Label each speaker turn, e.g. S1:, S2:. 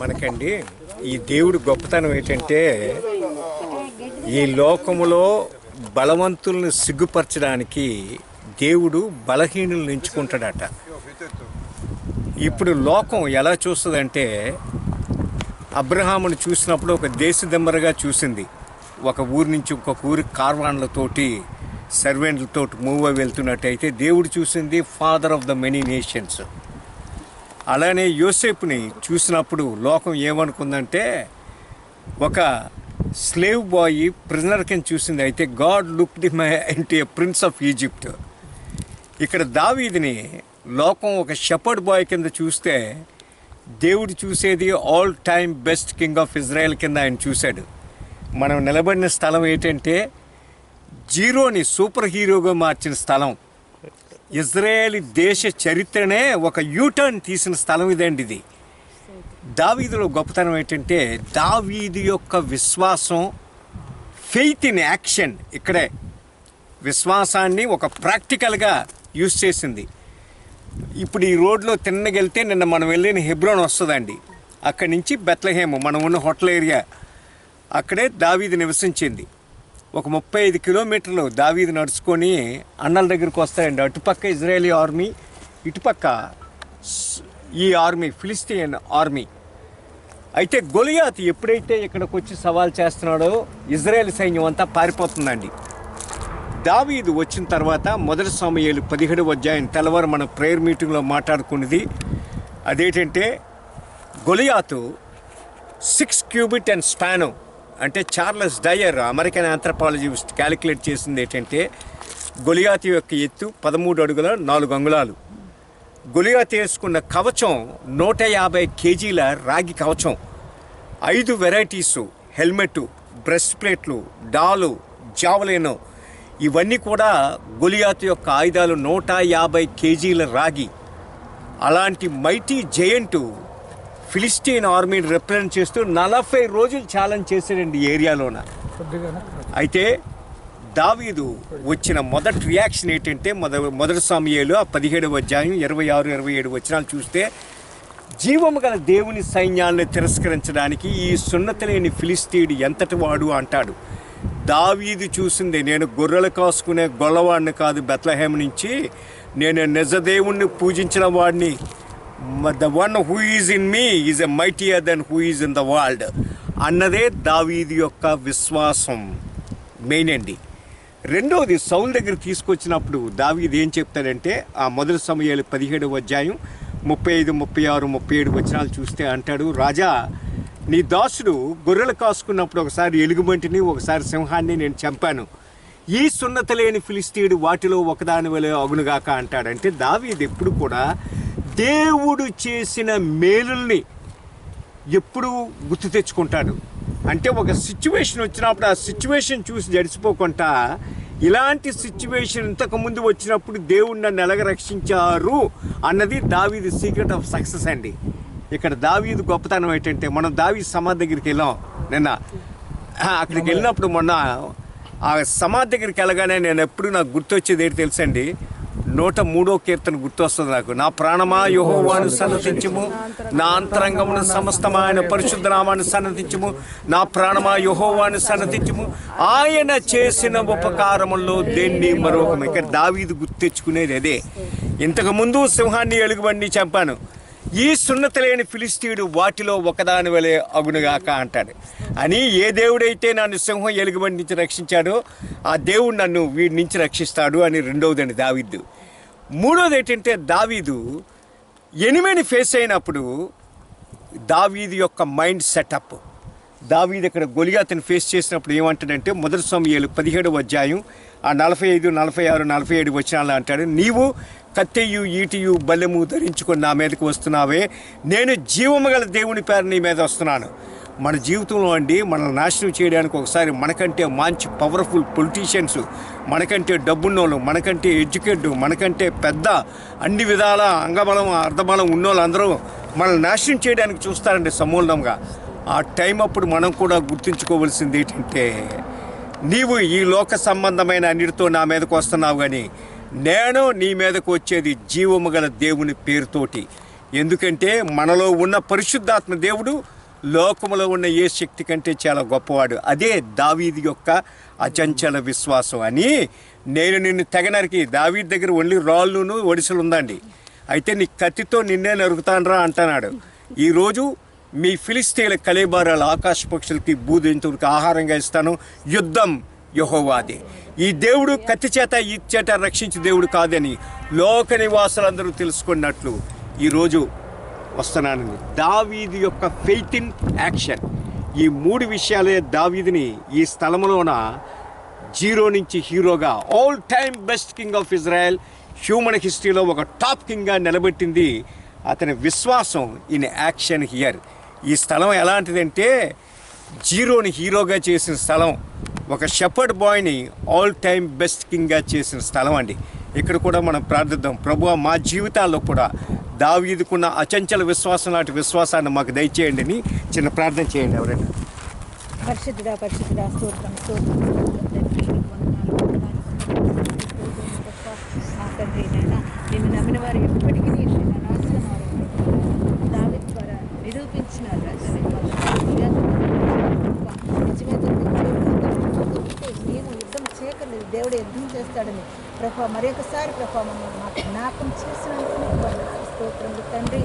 S1: మనకండి ఈ దేవుడు గొప్పతనం ఏంటంటే ఈ లోకములో బలవంతులను సిగ్గుపరచడానికి దేవుడు బలహీనులను ఎంచుకుంటాడట. ఇప్పుడు లోకం ఎలా చూస్తుందంటే అబ్రహామును చూసినప్పుడు ఒక దేశదెమ్మరగా చూసింది. ఒక ఊరి నుంచి ఇంకొక ఊరి కార్వాన్లతోటి సర్వెంట్లతో మూవ్ అయి వెళ్తున్నట్టయితే దేవుడు చూసింది father of the many nations అలానే యోసేపుని చూసినప్పుడు లోకం ఏమనుకుందంటే ఒక స్లేవ్ బాయ్ ప్రిజనర్ కింద చూసింది. అయితే god look the mighty prince of Egypt ఇక్కడ దావీదిని లోకం ఒక షెపర్డ్ బాయ్ కింద చూస్తే దేవుడు చూసేది all time best king of Israel కింద ఆయన చూశాడు. మనం నిలబడిన స్థలం ఏంటంటే జీరోని సూపర్ హీరోగా మార్చిన స్థలం. ఇజ్రాయేల్ దేశ చరిత్రనే ఒక యూటర్న్ తీసిన స్థలం ఇదండి ఇది. దావీదులో గొప్పతనం ఏంటంటే దావీదు యొక్క విశ్వాసం ఫెయిత్ ఇన్ యాక్షన్ ఇక్కడే విశ్వాసాన్ని ఒక ప్రాక్టికల్గా యూజ్ చేసింది. ఇప్పుడు ఈ రోడ్లో తిన్నగెళ్తే నిన్న మనం వెళ్ళిన హెబ్రోన్ వస్తుందండి. అక్కడి నుంచి బెత్లహేము మనం ఉన్న హోటల్ ఏరియా. అక్కడే దావీది నివసించింది. ఒక ముప్పై ఐదు కిలోమీటర్లు దావీది నడుచుకొని అన్నల దగ్గరికి వస్తాయండి. అటుపక్క ఇజ్రాయేలీ ఆర్మీ ఇటుపక్క ఈ ఆర్మీ ఫిలిస్తీన్ ఆర్మీ. అయితే గొలియాత్ ఎప్పుడైతే ఇక్కడికి వచ్చి సవాల్ చేస్తున్నాడో ఇజ్రాయెల్ సైన్యం అంతా పారిపోతుందండి. దావీదు వచ్చిన తర్వాత మొదటి సమయాలు పదిహేడు అధ్యాయం తెల్లవారు మన ప్రేయర్ మీటింగ్లో మాట్లాడుకున్నది అదేంటంటే Goliath six cubit and span అంటే Charles Dyer American anthropologist calculate చేసింది ఏంటంటే గొలియాతి యొక్క ఎత్తు పదమూడు అడుగుల నాలుగు అంగుళాలు. గొలియాతి వేసుకున్న కవచం నూట యాభై కేజీల రాగి కవచం. ఐదు వెరైటీసు హెల్మెట్ బ్రెస్ట్ ప్లేట్లు డాలు జావలేను ఇవన్నీ కూడా గొలియాతు యొక్క ఆయుధాలు నూట యాభై కేజీల రాగి. అలాంటి మైటీ జయంటు ఫిలిస్టీన్ ఆర్మీని రిప్రజెంట్ చేస్తూ నలభై రోజులు ఛాలెంజ్ చేశాడండి ఈ ఏరియాలోన. అయితే దావీదు వచ్చిన మొదటి రియాక్షన్ ఏంటంటే మొద మొదటి సమయాలు ఆ పదిహేడవ అధ్యాయం ఇరవై ఆరు ఇరవై ఏడు వచనాలు చూస్తే జీవము గల దేవుని సైన్యాలను తిరస్కరించడానికి ఈ సున్నతలేని లేని ఫిలిస్తీయుడు ఎంతటి వాడు అంటాడు. దావీదు చూసింది నేను గొర్రెలు కాసుకునే గొల్లవాడిని కాదు బెత్లహేమ నుంచి నేను నిజ దేవుణ్ణి పూజించిన వాడిని. The one who is in me is a mightier then who is in the world అన్నదే దావీది యొక్క విశ్వాసం మెయిన్ అండి రెండవది సౌల్ దగ్గర తీసుకొచ్చినప్పుడు దావీది ఏం చెప్తాడంటే ఆ మొదటి సమయాలు పదిహేడు అధ్యాయం ముప్పై ఐదు ముప్పై ఆరు ముప్పై ఏడు వచనాలు చూస్తే అంటాడు రాజా నీ దాసుడు గొర్రెలు కాసుకున్నప్పుడు ఒకసారి ఎలుగుబంటిని ఒకసారి సింహాన్ని నేను చంపాను. ఈ సున్నత లేని ఫిలిస్తీయుడు వాటిలో ఒకదాని వలె అగునుగాక అంటాడంటే దావీది ఎప్పుడు కూడా దేవుడు చేసిన మేలుల్ని ఎప్పుడు గుర్తు తెచ్చుకుంటాడు. అంటే ఒక సిచ్యువేషన్ వచ్చినప్పుడు ఆ సిచ్యువేషన్ చూసి జడిసిపోకుండా ఇలాంటి సిచ్యువేషన్ ఇంతకు ముందు వచ్చినప్పుడు దేవుడు నన్ను ఎలాగ రక్షించారు అన్నది దావీది సీక్రెట్ ఆఫ్ సక్సెస్ అండి. ఇక్కడ దావీది గొప్పతనం ఏంటంటే మనం దావీ సమాధి దగ్గరికి వెళ్ళాం నిన్న. అక్కడికి వెళ్ళినప్పుడు మొన్న ఆ సమాధి దగ్గరికి వెళ్ళగానే నేను ఎప్పుడు నాకు గుర్తొచ్చేది ఏంటి తెలుసండి నూట మూడో కీర్తన గుర్తొస్తుంది నాకు. నా ప్రాణమా యోహోవాను సన్నతించము. నా అంతరంగమును సమస్తమైన పరిశుద్ధ నామాన్ని సన్నతించము. నా ప్రాణమా యోహోవాను సన్నతించము. ఆయన చేసిన ఉపకారముల్లో దేన్ని మరొక ఇక్కడ దావీదు గుర్తెచ్చుకునేది అదే. ఇంతకుముందు సింహాన్ని ఎలుగుబండి చంపాను. ఈ సున్నత లేని ఫిలిస్తీయుడు వాటిలో ఒకదాని వలె అగునుగాక అంటాడు. అని ఏ దేవుడైతే నన్ను సింహం ఎలుగుబండి నుంచి రక్షించాడో ఆ దేవుడు నన్ను వీడి నుంచి రక్షిస్తాడు అని రెండవదండి దావిద్దు మూడోది ఏంటంటే దావీదు ఎనిమిని ఫేస్ అయినప్పుడు దావీదు యొక్క మైండ్ సెటప్. దావీదు ఇక్కడ గొలియాతను ఫేస్ చేసినప్పుడు ఏమంటాడంటే మొదటి సమయాలు పదిహేడు అధ్యాయం ఆ నలభై ఐదు నలభై ఆరు నలభై ఏడు వచ్చినాలు అంటాడు నీవు కత్తెయు ఈటియు బల్లెము ధరించుకొని నా మీదకి వస్తున్నావే. నేను జీవము గల దేవుని పేరు నీ మీద వస్తున్నాను. మన జీవితంలో అండి మనల్ని నాశనం చేయడానికి ఒకసారి మనకంటే మంచి పవర్ఫుల్ పొలిటీషియన్స్ మనకంటే డబ్బున్నోళ్ళు మనకంటే ఎడ్యుకేట్ మనకంటే పెద్ద అన్ని విధాల అంగబలం అర్ధబలం ఉన్నోళ్ళందరూ మనల్ని నాశనం చేయడానికి చూస్తారండి సమూలంగా. ఆ టైం అప్పుడు మనం కూడా గుర్తుంచుకోవాల్సింది ఏంటంటే నీవు ఈ లోక సంబంధమైన అన్నిటితో నా మీదకు వస్తున్నావు కానీ నేను నీ మీదకు వచ్చేది జీవము గల దేవుని పేరుతోటి. ఎందుకంటే మనలో ఉన్న పరిశుద్ధాత్మ దేవుడు లోకములో ఉన్న ఏ శక్తి కంటే చాలా గొప్పవాడు. అదే దావీది యొక్క అచంచల విశ్వాసం అని నేను నిన్ను తెగనరికి దావీది దగ్గర ఓన్లీ రాళ్ళును ఒడిసెలు ఉందండి. అయితే నీ కత్తితో నిన్నే నరుకుతానరా అంటున్నాడు. ఈరోజు మీ ఫిలిస్తీన్ల కలేబారాల ఆకాశ పక్షులకి భూదెంతువులకి ఆహారంగా ఇస్తాను. యుద్ధం యహోవాది. ఈ దేవుడు కత్తి చేత ఈ చేత రక్షించే దేవుడు కాదని లోక నివాసులందరూ తెలుసుకున్నట్లు ఈరోజు వస్తున్నానండి దావీది యొక్క ఫెయిత్ ఇన్ యాక్షన్ ఈ మూడు విషయాలే దావీదిని ఈ స్థలంలోన జీరో నుంచి హీరోగా all time best king of Israel human హిస్టరీలో ఒక టాప్ కింగ్గా నిలబెట్టింది అతని విశ్వాసం ఇన్ యాక్షన్ హియర్ ఈ స్థలం ఎలాంటిదంటే జీరోని హీరోగా చేసిన స్థలం ఒక షెపర్డ్ బాయ్ని ఆల్ టైమ్ బెస్ట్ కింగ్గా చేసిన స్థలం అండి. ఇక్కడ కూడా మనం ప్రార్థిద్దాం. ప్రభు మా జీవితాల్లో కూడా దావీదుకున్న అచంచల విశ్వాసం లాంటి విశ్వాసాన్ని మాకు దయచేయండి అని చిన్న ప్రార్థన చేయండి ఎవరైనా.
S2: పరిశుద్ధుడా పరిశుద్ధుడా స్తోత్రం స్తోత్రం తండ్రి నాయన నిన్ను నమ్మిన వారు ఎప్పటికీ దావి ద్వారా నిరూపించినారు నేను యుద్ధం చేయకలేదు దేవుడు యుద్ధం చేస్తాడని ప్రభా మరొకసారి ప్రభా మమ్మల్ని మాకు జ్ఞాపకం చేసినందుకు నీకు స్తోత్రం. తండ్రి